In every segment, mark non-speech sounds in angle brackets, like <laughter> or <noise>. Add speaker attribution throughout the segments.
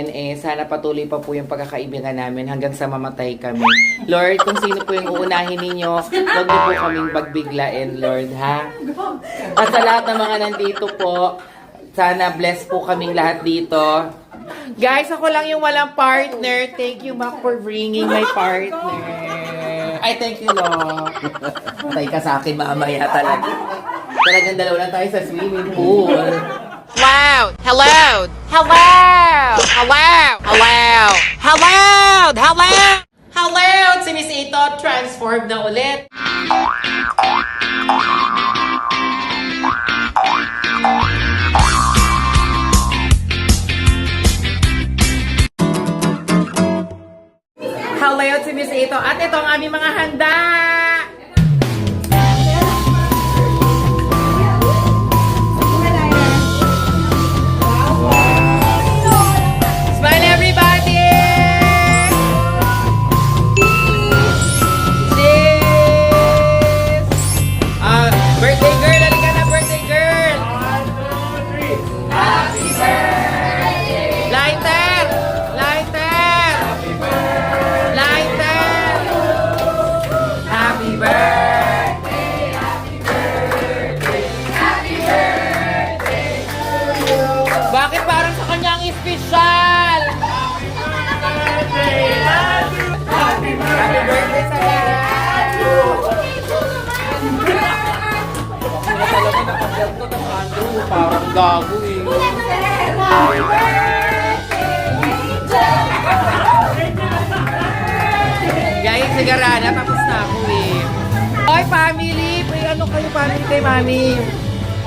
Speaker 1: And eh, sana patuloy pa po yung pagkakaibigan namin hanggang sa mamatay kami. Lord, kung sino po yung uunahin ninyo, huwag niyo po kaming pagbiglain, Lord, ha? At sa lahat ng mga nandito po, sana bless po kaming lahat dito. Guys, ako lang yung walang partner. Thank you, Mac, for bringing my partner. Ay, thank you, Lo. Patay ka sa akin mamaya talaga. Talagang dalawa lang tayo sa swimming pool.
Speaker 2: Hello. Hello. Hello. Hello. Hello. Hello.
Speaker 1: Hello! Si Miss Ito, transformed na ulit. Hello si Miss Ito. At ito ang aming mga handa! Ano, parang gago eh. Guys, sigarana, tapos na ako eh. Oy, family! May ano kayo, family kay mami?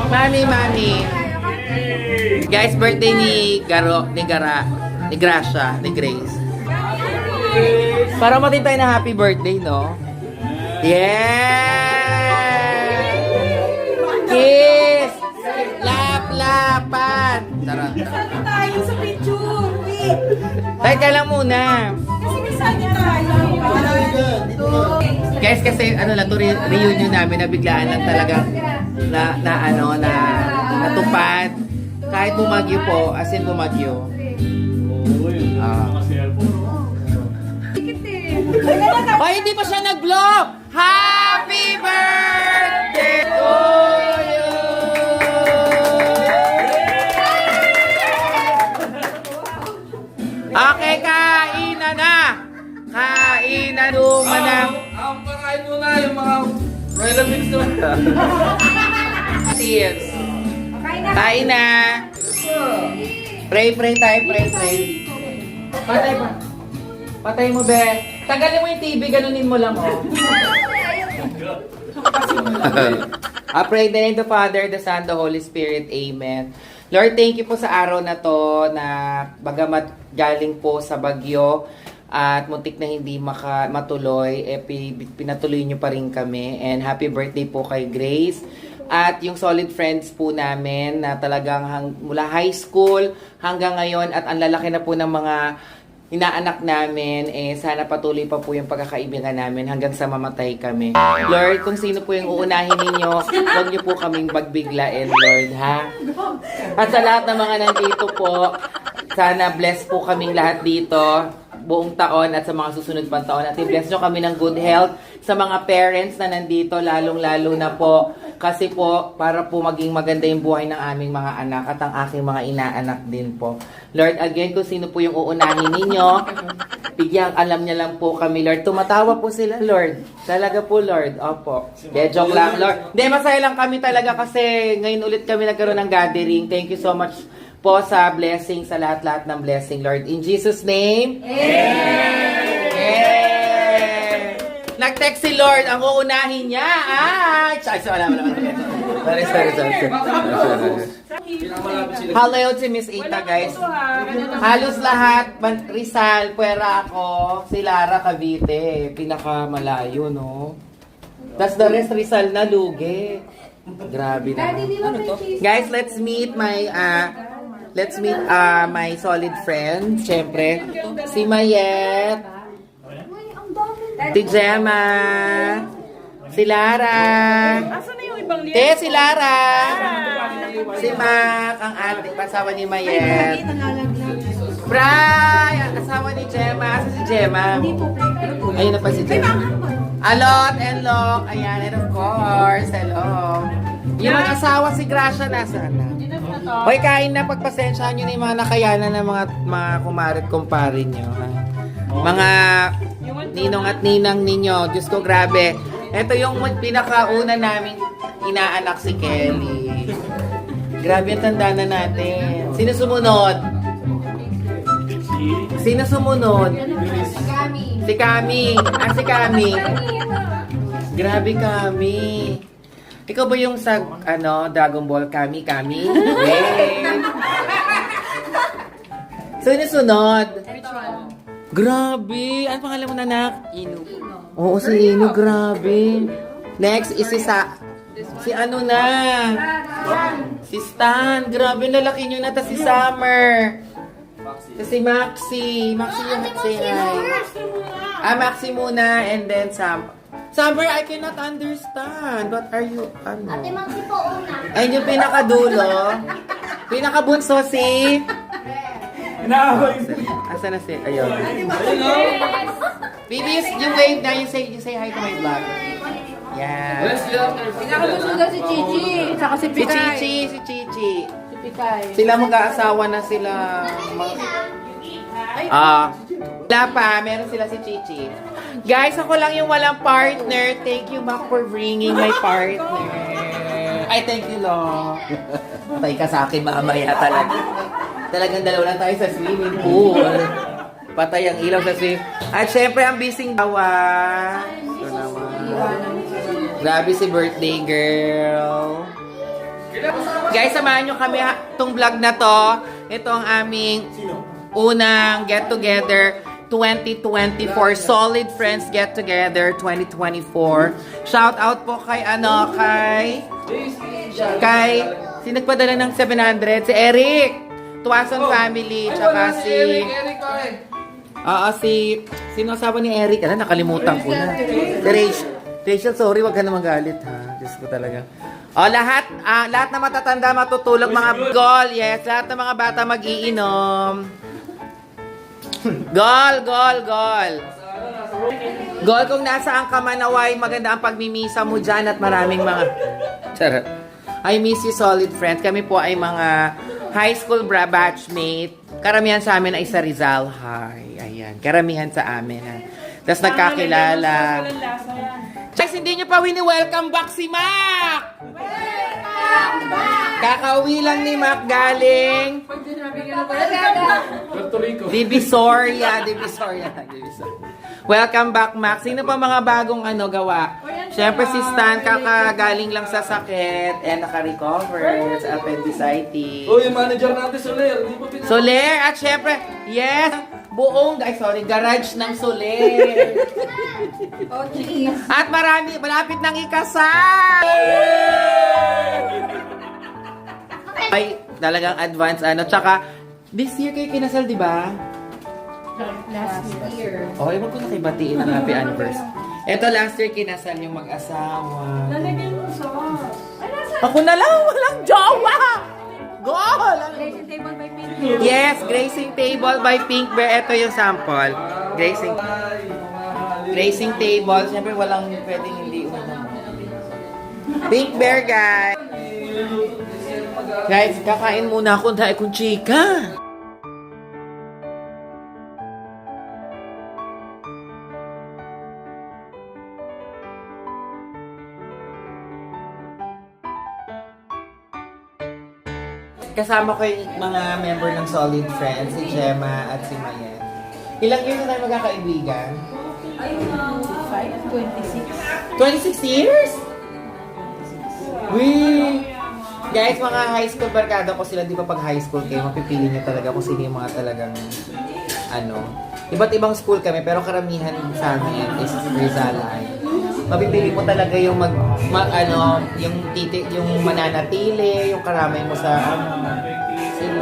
Speaker 1: Mami, mami. Guys, birthday ni Garo, ni Gara, ni Gracia, ni Grace. Para matin tayo na happy birthday, no? Yeah! Kiss! Lap-lapan! Tara.
Speaker 3: tayo sa picture. Wait.
Speaker 1: Teka lang muna.
Speaker 3: Kasi kasali tayo.
Speaker 1: Guys, kasi ano lang to, re- reunion namin na biglaan lang talaga na, na ano, na natupad. Kahit bumagyo po, as in bumagyo. Ah. Ay, hindi pa siya nag-blow! Happy birthday to Kainan naman na!
Speaker 4: Ang pakain mo na yung mga relatives mo.
Speaker 1: Cheers! Kain na! Pray, pray tayo, pray, pray. Patay pa. Patay mo, be. Tagalin mo yung TV, ganunin mo lang, oh. I <laughs> pray in the name the Father, the Son, the Holy Spirit. Amen. Lord, thank you po sa araw na to na bagamat galing po sa bagyo at muntik na hindi maka, matuloy, eh, pi- pinatuloy nyo pa rin kami. And happy birthday po kay Grace. At yung solid friends po namin na talagang hang, mula high school hanggang ngayon at ang lalaki na po ng mga inaanak namin, eh, sana patuloy pa po yung pagkakaibigan namin hanggang sa mamatay kami. Lord, kung sino po yung uunahin ninyo, huwag niyo po kaming pagbiglain, Lord, ha? At sa lahat ng mga nandito po, sana bless po kaming lahat dito buong taon at sa mga susunod pang taon. At i-bless nyo kami ng good health sa mga parents na nandito, lalong-lalo na po. Kasi po, para po maging maganda yung buhay ng aming mga anak at ang aking mga inaanak din po. Lord, again, kung sino po yung uunahin ninyo, bigyan alam niya lang po kami, Lord. Tumatawa po sila, Lord. Talaga po, Lord. Opo. De, joke lang, Lord. Hindi, masaya lang kami talaga kasi ngayon ulit kami nagkaroon ng gathering. Thank you so much po sa blessing, sa lahat-lahat ng blessing, Lord. In Jesus' name, Amen! Nag-text si Lord, ang uunahin niya ay... Ay, wala, wala, wala. Sorry, sorry, sorry. Hello si Miss Ita, guys. Halos lahat, Rizal, Puera ako, si Lara Cavite, pinakamalayo, no? Tapos the rest, Rizal na, Luge. Grabe na. Guys, let's meet my, uh, let's meet uh, my solid friend, syempre, si Mayet, si Gemma, si Lara, eh, si Lara, si Mac, ang ate, pasawa ni Mayet. Bray! Ang asawa ni Gemma. Asa si Gemma? Ayun na pa si Gemma. Alot and Lok. Ayan, and of course, hello. Yung mga asawa si Gracia nasaan na? Hoy, kain na. Pagpasensyahan nyo na yung mga nakayanan ng mga, mga kumarit kumpare nyo. Ha? Mga ninong at ninang ninyo. Diyos ko, grabe. Ito yung pinakauna naming inaanak si Kelly. Grabe ang tanda na natin. Sino sumunod? Sino sumunod? Si Kami. Ah, si Kami. Grabe Kami. Ikaw ba yung sa, ano, Dragon Ball Kami, Kami? <laughs> Hey. Sino sunod? Grabe. Ano pangalan mo, nanak? Inu. Oo, si Inu. Grabe. Next is si Sa... Si ano na? Si Stan. Grabe, lalaki nyo na. Tapos si Summer. Tapos si Maxi. Maxi yung hi. Ah, Maxi muna. And then Sam. Summer, I cannot understand. What are you, ano?
Speaker 5: Ate Maxi po una.
Speaker 1: Ayun yung pinakadulo. Pinakabunso si...
Speaker 4: Inaaway.
Speaker 1: Asa na si... Ayun. Bibis, yung wave na, you say, you say hi to my vlog. Yeah.
Speaker 4: Where's the other?
Speaker 3: Nakabusog si Chichi. Saka si
Speaker 1: Si
Speaker 3: Pikay.
Speaker 1: Chichi, si Chichi.
Speaker 3: Si Pikay.
Speaker 1: Sila mag-aasawa na sila. Mag- Ah. Wala pa, meron sila si Chichi. Guys, ako lang yung walang partner. Thank you, Mac, for bringing my partner. Ay, thank you, Lo. Patay ka sa akin mamaya talaga. Talagang dalawa lang tayo sa swimming pool. Patay ang ilaw sa swim. At syempre, ang bising bawa. Ito naman. Grabe si birthday girl. Guys, samahan nyo kami ha- tong vlog na to. Ito ang aming unang get together 2024 Solid Friends Get Together 2024. Shout out po kay ano, kay kay si nagpadala ng 700 si Eric. Tuwason family tsaka si. Oo, si sino asawa ni Eric? Ano, nakalimutan ko na. Si Rachel. Rachel, sorry, wag ka na magalit ha. Diyos ko talaga. O, lahat, ah, lahat na matatanda matutulog mga gol. Yes, lahat ng mga bata mag-iinom. Gol, gol, gol. Gol, kung nasaan ka manaway, maganda ang pagmimisa mo dyan at maraming mga... Charot. I miss you, solid friends. Kami po ay mga high school bra batchmate. Karamihan sa amin ay sa Rizal High. Ayan, karamihan sa amin. Ha. Tapos nagkakilala. Guys, hindi nyo pa wini-welcome back si Mac! Kakauwi lang ni Mac galing
Speaker 4: Puerto Rico.
Speaker 1: Divisoria, Divisoria, Divisoria. Welcome back, Max. Sino pa mga bagong ano gawa? Siyempre si Stan kakagaling lang sa sakit and naka-recover sa appendicitis.
Speaker 4: Oh, yung manager natin, Soler. Di ba
Speaker 1: Soler at syempre, yes, buong, ay sorry, garage ng Soler. <laughs>
Speaker 3: Oh, cheese.
Speaker 1: At marami, malapit nang ikasal! Ay, talagang advance ano. Tsaka, this year kayo kinasal, di ba?
Speaker 3: Last year.
Speaker 1: Okay, wag ko na kayo batiin ng happy anniversary. Ito last year kinasal yung mag-asawa.
Speaker 3: Lalagyan mo sauce.
Speaker 1: Ako na lang, walang jowa! Goal!
Speaker 3: Dressing table by Pink.
Speaker 1: Yes, Gracing Table by Pink Bear. Ito yung sample. Gracing. Gracing Table. Siyempre, walang pwedeng hindi uminom. Pink Bear, guys. Guys, kakain muna ako dahil kung chika. Kasama ko yung mga member ng Solid Friends, si Gemma at si Mayen. Ilang years na tayo magkakaibigan?
Speaker 3: Ay, 5, 26.
Speaker 1: 26 years? Wee! Guys, mga high school barkada ko sila, di ba pag high school kayo, mapipili niyo talaga kung sino yung mga talagang, ano, iba't ibang school kami, pero karamihan sa amin is Rizal High. Mapipili mo talaga yung mag, mag ano, yung titi, yung mananatili, yung karamay mo sa, ano, sino?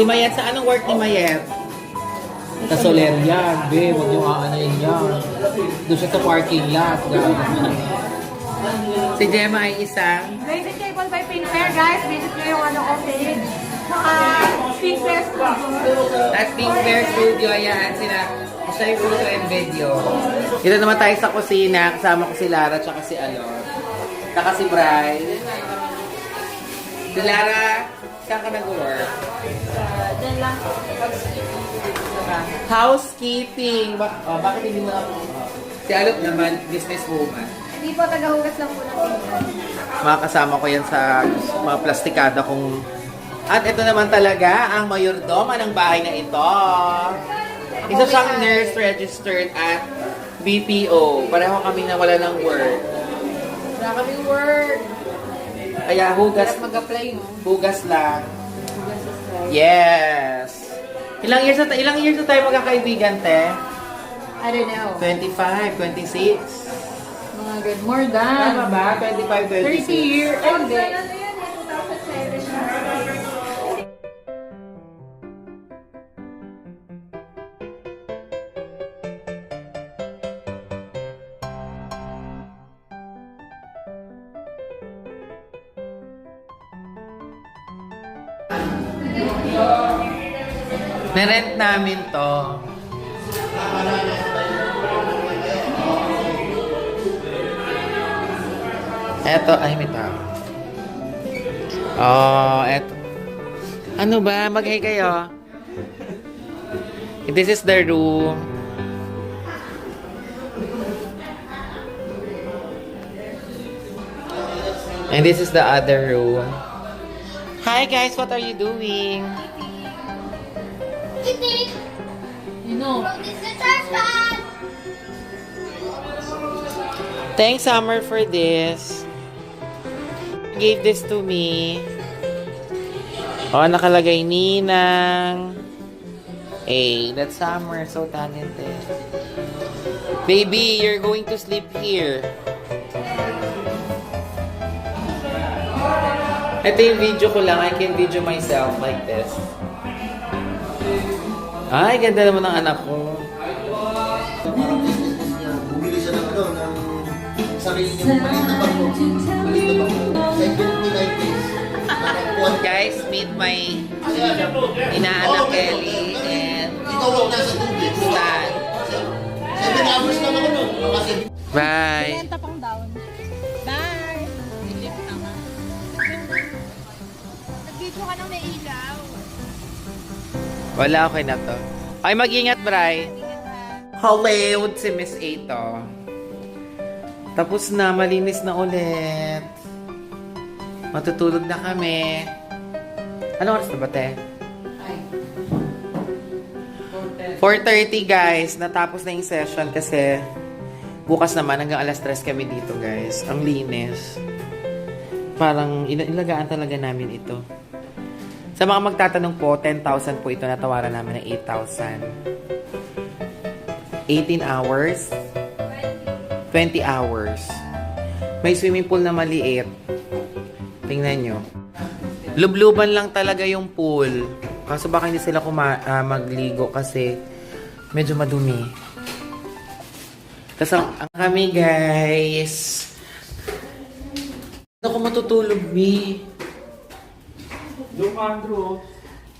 Speaker 1: Si Mayet, sa anong work ni Mayet? Sa Soler yan, be, huwag yung aanayin yan. Doon siya sa parking lot. Si Gemma ay isang
Speaker 3: Raven Table by Pink Fair, guys. Visit nyo yung ano ko page. Saka Pink Fair Studio.
Speaker 1: at Pink Bear Studio. Ayan, sila. Siya yung photo and video. Dito naman tayo sa kusina. Kasama ko si Lara tsaka si Alon. Tsaka si Bry. Si Lara, saan ka nag-work?
Speaker 3: Diyan lang.
Speaker 1: Housekeeping. Bak oh, bakit hindi mo na Si Alot naman, businesswoman.
Speaker 3: Hindi po, tagahugas lang po ng pinggan.
Speaker 1: Makakasama ko yan sa mga plastikada kong... At ito naman talaga ang mayordoma ng bahay na ito. Isa siyang nurse registered at BPO. Pareho kami na wala ng work.
Speaker 3: Wala kaming work.
Speaker 1: Kaya hugas,
Speaker 3: Mag-apply, no?
Speaker 1: hugas lang. Yes! Ilang years na, ilang years na tayo magkakaibigan, te?
Speaker 3: I don't know.
Speaker 1: 25, 26.
Speaker 3: Mga good. More
Speaker 1: Tama
Speaker 3: than.
Speaker 1: ba? 25,
Speaker 3: 30
Speaker 1: 26.
Speaker 3: years. Ay, hindi.
Speaker 1: Nerent namin to. Eto, ay may tao. Oh, eto. Ano ba? Mag-hi kayo. This is the room. And this is the other room. Hi guys, what are you doing?
Speaker 3: Know.
Speaker 1: Thanks, Summer, for this. Gave this to me. Oh, nakalagay Ninang. Hey, that's Summer. So talented. Baby, you're going to sleep here. Ito yung video ko lang. I can video myself like this. Ay, ganda naman ng anak ko.
Speaker 5: parang business niya. Bumili siya ng ano, ng sarili niyang maliit na bangko. Maliit na bangko. 79 days. Nakakuha.
Speaker 1: Guys, meet my inaanak Kelly and
Speaker 5: Ikaw lang nasa tubig.
Speaker 1: Stan.
Speaker 5: 7 hours lang ako nun. Kasi
Speaker 1: Bye!
Speaker 3: pang down. Bye! Nag-video ka nang may ilaw.
Speaker 1: Wala, okay na to. Ay, mag-ingat, Bray. Hello, si Miss A to. Tapos na, malinis na ulit. Matutulog na kami. Ano oras na ba, te? 4.30 guys. Natapos na yung session kasi bukas naman hanggang alas 3 kami dito guys. Ang linis. Parang ilagaan talaga namin ito. Sa mga magtatanong po, 10,000 po ito natawaran namin ng 8,000. 18 hours. 20 hours. May swimming pool na maliit. Tingnan nyo. Lubluban lang talaga yung pool. Kaso baka hindi sila kuma- ah, magligo kasi medyo madumi. Tapos ang, ang kami guys. Saan ako matutulog, Mi?
Speaker 4: Ka, Andrew.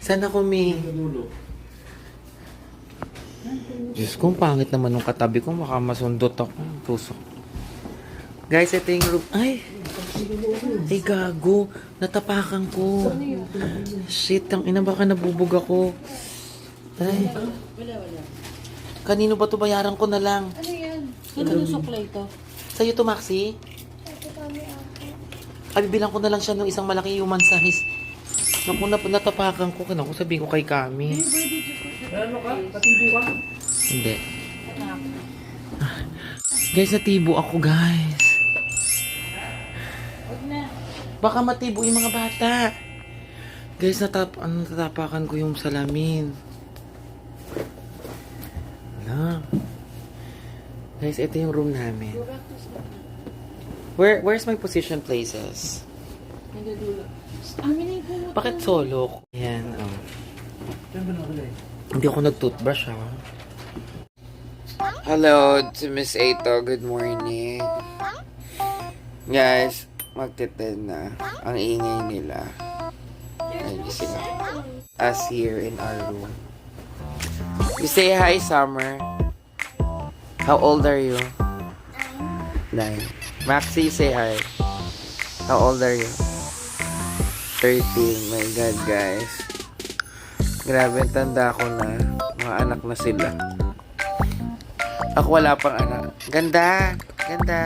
Speaker 1: Saan ako, Mi?
Speaker 4: Dulo.
Speaker 1: Diyos ko, ang pangit naman nung katabi ko. Baka masundot ako. Tusok. Guys, ito yung room. Ay! Ay, gago. Natapakan ko. Shit, ang ina baka nabubog ako. Ay. Kanino ba to bayaran ko na lang?
Speaker 3: Ano yan? Sino yung suklay to?
Speaker 1: Sa'yo to, Maxi? Ay, bibilang ko na lang siya ng isang malaki human size. Naku, nap natapakan ko. Naku, sabihin ko kay Kami.
Speaker 4: Ano ka? Katibo ka?
Speaker 1: Hindi. Guys, natibo ako, guys. Baka matibo yung mga bata. Guys, natap ano, natatapakan ko yung salamin. Wala. Guys, ito yung room namin. Where Where's my position places? Bakit solo? Ayan, oh. Hindi ako nag-toothbrush, ha? Hello, to Miss Ato. Good morning. Guys, magte-10 na. Ang ingay nila. Ay, gising ako. Us here in our room. You say hi, Summer. How old are you? Nine. Maxi, say hi. How old are you? 13. My God, guys. Grabe, tanda ko na. Mga anak na sila. Ako wala pang anak. Ganda! Ganda!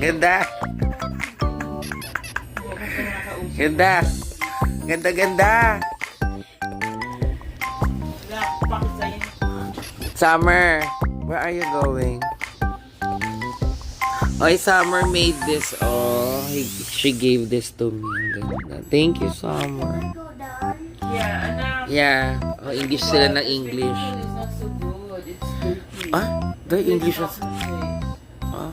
Speaker 1: Ganda! Ganda! Ganda, ganda! Summer, where are you going? Oy, Summer made this. Oh, he, she gave this to me. Ganda. Thank you, Summer. Yeah, oh, English sila ng English. Ah, the English was... Ah.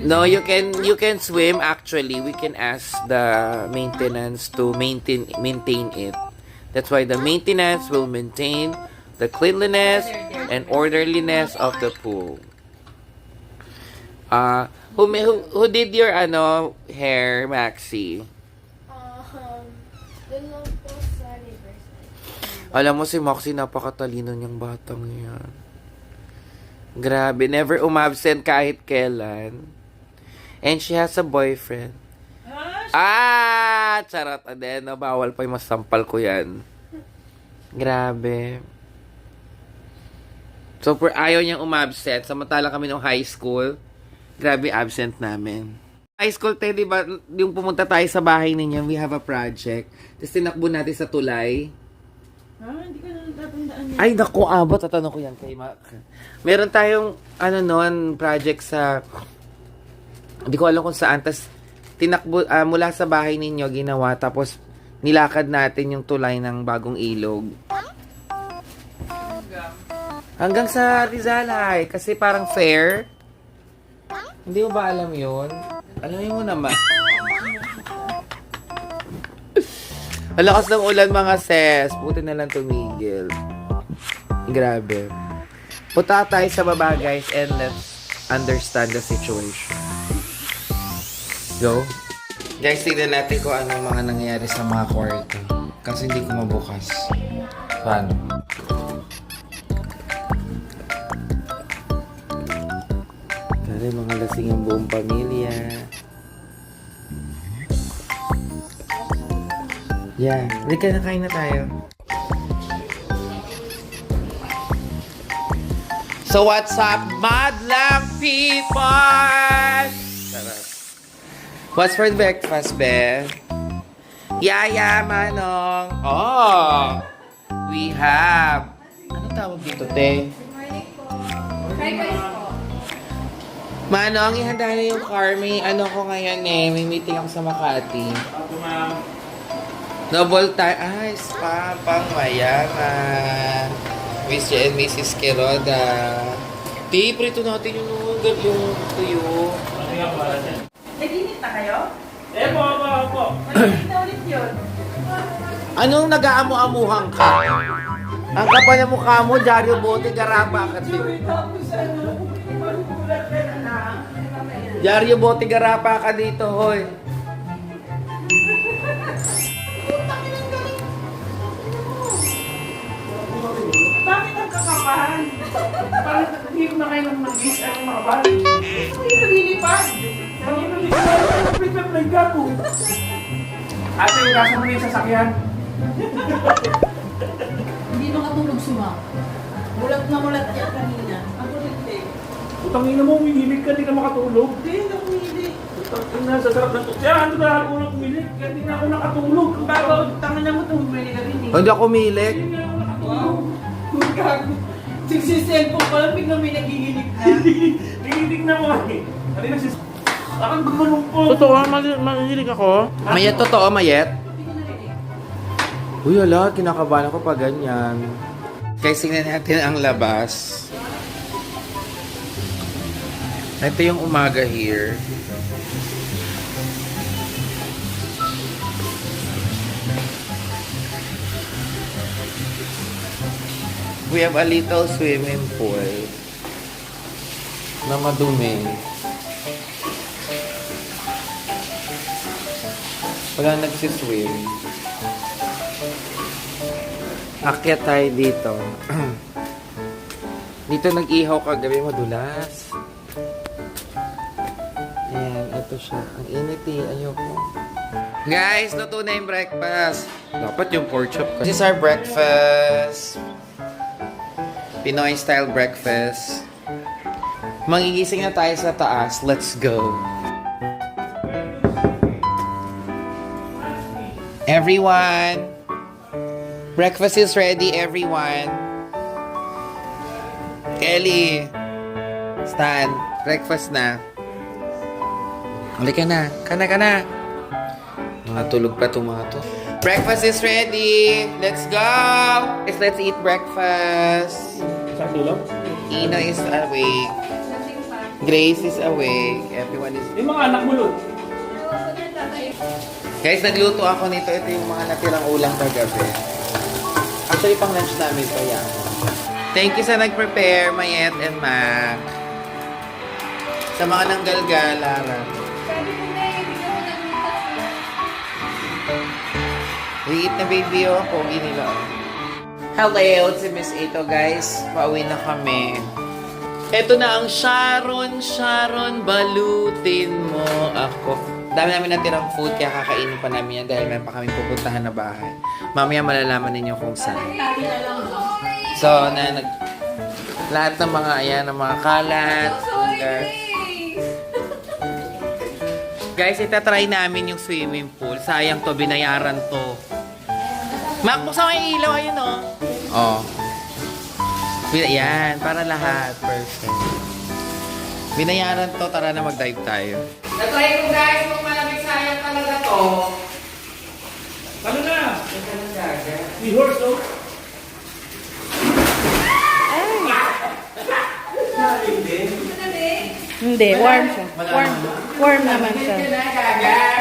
Speaker 1: No, you can you can swim actually. We can ask the maintenance to maintain maintain it. That's why the maintenance will maintain the cleanliness and orderliness of the pool. Uh, who, who, who did your ano hair, Maxi?
Speaker 6: Um, dun lang po sa Riverside.
Speaker 1: Alam mo si Moxie, napakatalino niyang batang yan. Grabe, never umabsent kahit kailan. And she has a boyfriend. Ah, charot Adeno. Bawal pa yung masampal ko yan. Grabe. So, per ayaw niyang umabsent. Samantala kami nung high school. Grabe, absent namin. High school tayo, di ba? Yung pumunta tayo sa bahay ninyo, we have a project. Tapos tinakbo natin sa tulay. Ay, naku, abot. Tatanong ko yan kay Mac. Meron tayong, ano noon, project sa, hindi ko alam kung saan. Tapos, tinakbo, ah, mula sa bahay ninyo, ginawa. Tapos, nilakad natin yung tulay ng bagong ilog. Hanggang sa Rizal High. Kasi parang fair. Hindi mo ba alam yun? Alam mo naman. Ang lakas ng ulan mga ses. Buti na lang tumigil. Grabe. Punta tayo sa baba guys and let's understand the situation. Go. Guys, tignan natin kung anong mga nangyayari sa mga kwarto. Kasi hindi ko mabukas. Paano? Tara, mga lasing ang buong pamilya. Yeah. Halika na, kain na tayo. So what's up, madlang people? What's for breakfast, Be? Yaya, Manong. Oh! We have... Ano tawag dito, te?
Speaker 3: Fried rice po.
Speaker 1: Manong, ihanda na yung car. May ano ko ngayon eh. May meeting ako sa Makati. Double time. Ay, spa pang mayaman. Mr. and Mrs. Keroda. Di, prito natin yung, yung tuyo.
Speaker 3: Nag-init na kayo?
Speaker 4: Eh, po, po, po.
Speaker 3: Mag-init na ulit yun.
Speaker 1: Anong nag-aamu-amuhang ka? Ang kapal na mukha mo, Dario Bote, garapa ka din.
Speaker 3: Tapos ano, magugulat ka na na.
Speaker 1: Dario Bote, garapa ka dito, hoy.
Speaker 3: Bakit ang kakabahan? Parang hindi ko na kayo mag-is ang mga bahan. Hindi nalilipad. Hindi nalilipad.
Speaker 4: May gago. Ate, ugasan mo na yung sasakyan.
Speaker 3: Hindi makatulog si Ma. Mulat na mulat yan kanina.
Speaker 4: Utang ina mo, umihilig ka, di ka makatulog.
Speaker 3: Hindi, hindi ako hindi.
Speaker 4: Utang ina, sa sarap ng tukya. Ano ba ako nang umihilig? Kaya di na ako nakatulog.
Speaker 3: Bago, tangan na mo itong bumili ka rin eh.
Speaker 1: Hindi ako milik.
Speaker 4: Hindi na ako nakatulog.
Speaker 3: Gago. Sigsiselfon pa lang, biglang may nagiginig <laughs> na.
Speaker 4: Nginig na mo eh. Ano na sis... Akang gumanong po.
Speaker 1: Totoo, manilig ako. Mayet, totoo, Mayet?
Speaker 3: Hindi.
Speaker 1: Uy, ala, kinakabahan ako pa ganyan. Guys, tingnan natin ang labas. Ito yung umaga here. We have a little swimming pool. na madumi. Wala nagsiswim. Akyat tayo dito. <clears throat> dito nag-ihaw kagabi madulas. Ito siya. Ang init eh. Ayoko. Guys, luto na yung breakfast. Dapat yung pork chop. This is our breakfast. Pinoy style breakfast. Magigising na tayo sa taas. Let's go. Everyone, breakfast is ready, everyone. Kelly, Stan, breakfast na. Halika na, kana ka na. Mga tulog pa itong mga to. Breakfast is ready! Let's go! Let's, let's eat breakfast.
Speaker 4: Sa tulog?
Speaker 1: Ina is awake. Grace is awake. Everyone is...
Speaker 4: Yung mga anak mo, Lord.
Speaker 1: Guys, nagluto ako nito. Ito yung mga natirang ulam kagabi. Actually, pang lunch namin pa yan. Thank you sa nag-prepare, Mayet and Mac. Sa mga nanggalgal, Lara. Liit na baby, oh. Pogi nila. Hello, si Miss Ito, guys. Pauwi na kami. Ito na ang Sharon, Sharon, balutin mo ako. Dami namin natirang food, kaya kakainin pa namin yan dahil meron pa kami pupuntahan na bahay. Mamaya malalaman ninyo kung saan. So, na nag... Lahat ng mga, ayan, ng mga kalat. Guys. <laughs> Guys, itatry namin yung swimming pool. Sayang to, binayaran to. Mac, buksan mo yung ilaw. Ayun, oh. Oh. Yan, para lahat. Perfect. Binayaran to, tara na mag-dive tayo. Natry ko guys, kung malamig sayang talaga to.
Speaker 4: Ano na?
Speaker 1: Ito na gaga.
Speaker 4: May horse, no?
Speaker 3: Hindi, warm siya. Warm, warm naman siya.
Speaker 1: Ito na gaga.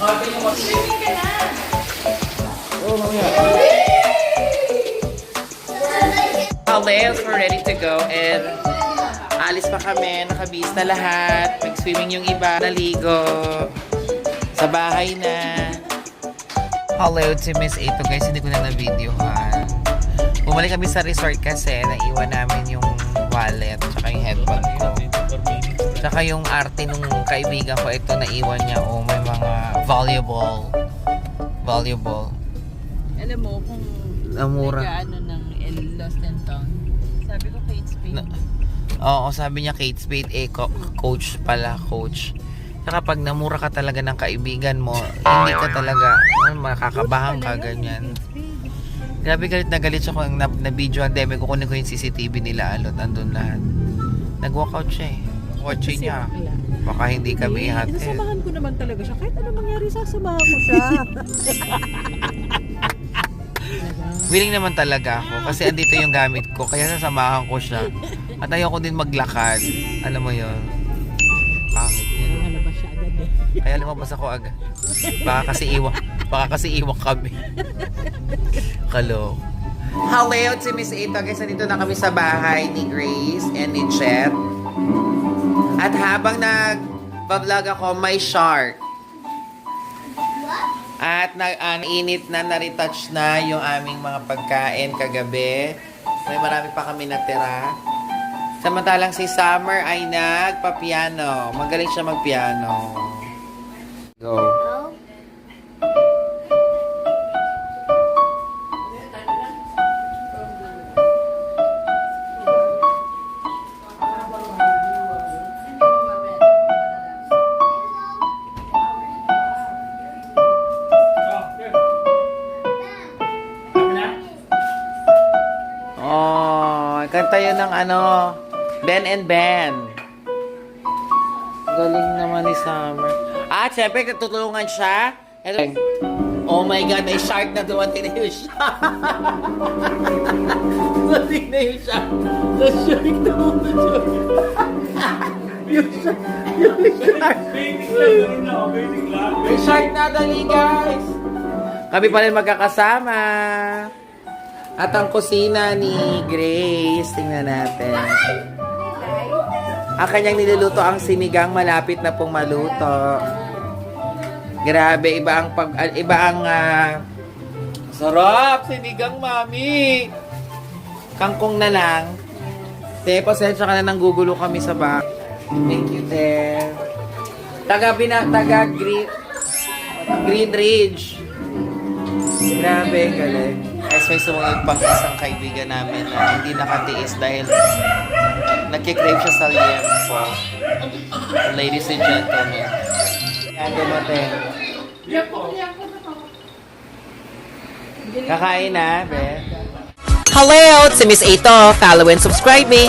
Speaker 1: Okay, yung mag- Palails, we're ready to go. And alis pa kami, nakabis na lahat. Nag-swimming yung iba, naligo. Sa bahay na. Hello to Miss Ito guys, hindi ko na na-videohan. Bumalik kami sa resort kasi naiwan namin yung wallet tsaka yung headband ko. Tsaka yung arte nung kaibigan ko, ito naiwan niya. Oh, may mga valuable. Valuable.
Speaker 7: Alam mo, kung
Speaker 1: Ang mura.
Speaker 7: nag-ano ng Lost and Found, sabi ko Kate Spade.
Speaker 1: Na- Oo, sabi niya Kate Spade, eh, co- coach pala, coach. Saka pag namura ka talaga ng kaibigan mo, hindi ka talaga, ano, makakabahan ka, ganyan. Grabe galit na galit siya kung na, na video ang demi, kukunin ko yung CCTV nila, alot, andun lahat. Nag-walkout siya eh. Watching niya. Baka hindi kami ihatid.
Speaker 7: Sasamahan ko naman talaga siya. Kahit ano mangyari, sasamahan ko siya. <laughs>
Speaker 1: Willing naman talaga ako kasi andito yung gamit ko, kaya sasamahan ko siya. At ayoko din maglakad. Alam mo yon Pangit Kaya lumabas ako agad. Baka kasi iwan. Baka kasi iwan kami. Kalo. Hello, si Miss Ito. Guys, nandito na kami sa bahay ni Grace and ni Jet. At habang nag-vlog ako, may shark. At nag ang init na na-retouch na yung aming mga pagkain kagabi. May marami pa kami natira. Samantalang si Summer ay nagpa-piano. Magaling siya mag-piano. Go.
Speaker 4: Na?
Speaker 1: Oh, kanta yun ng ano, Ben and Ben. Galing naman ni Summer. At syempre, tutulungan siya. Oh my God, may shark na dumating na yung shark. <laughs> dumating na yung shark. The shark na yung shark. Yung shark. May shark na dali, guys. Kami pa rin magkakasama. At ang kusina ni Grace. Tingnan natin. Ang kanyang niluluto ang sinigang malapit na pong maluto. Grabe, iba ang pag ah, iba ang ah, sarap sinigang, mami. Kangkong na lang. Te, pasensya ka na nang gugulo kami sa back. Thank you, Te. Taga bina, taga Green Green Ridge. Grabe, galing. Guys, may sumunod pang isang kaibigan namin na hindi nakatiis dahil nagkikrave siya sa liempo. Ladies and gentlemen. Yan, dumating. Kakain na, be.
Speaker 2: Hello, it's Miss Ito. Follow and subscribe me.